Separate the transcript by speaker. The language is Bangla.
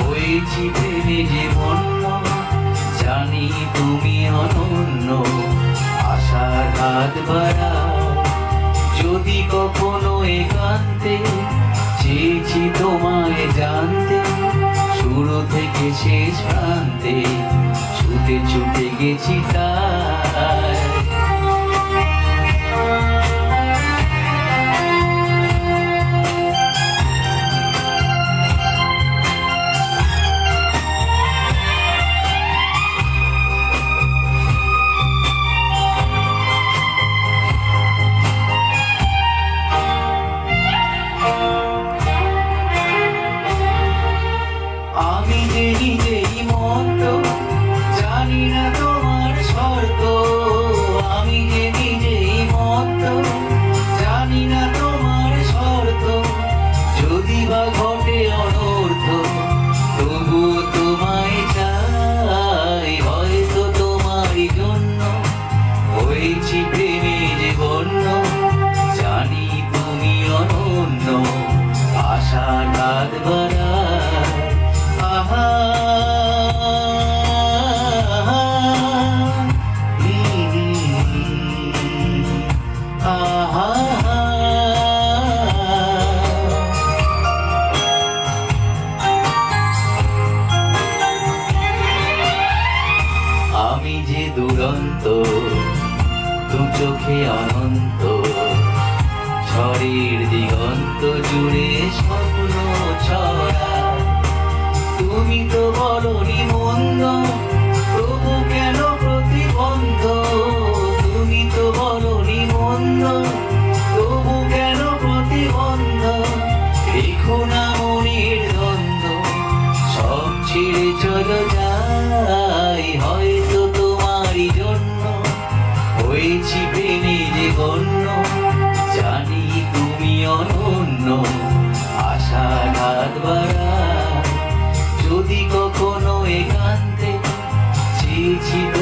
Speaker 1: হয়েছি প্রেমে যে বন্য জানি তুমি অনন্য। আশার হাত বাড়াও, যদি কখনো একান্তে চেয়েছি তোমায় জানতে, শুরু থেকে শেষ প্রান্তে ছুটে ছুটে গেছি তাই প্রেমে যে বন্য জানি তুমি অনন্য আশা রাত আহা আমি যে দুরন্ত দু চোখে অনন্ত, ঝড়ের দিগন্ত জুড়ে স্বপ্ন ছড়া তুমি তো বলনি মন্দ, তবু কেন প্রতিবন্ধ? তুমি তো বলনি মন্দ, তবু কেন প্রতিবন্ধ? রেখো না মনের দ্বন্দ্ব, সব ছেড়ে চলো যাই। চেয়েছি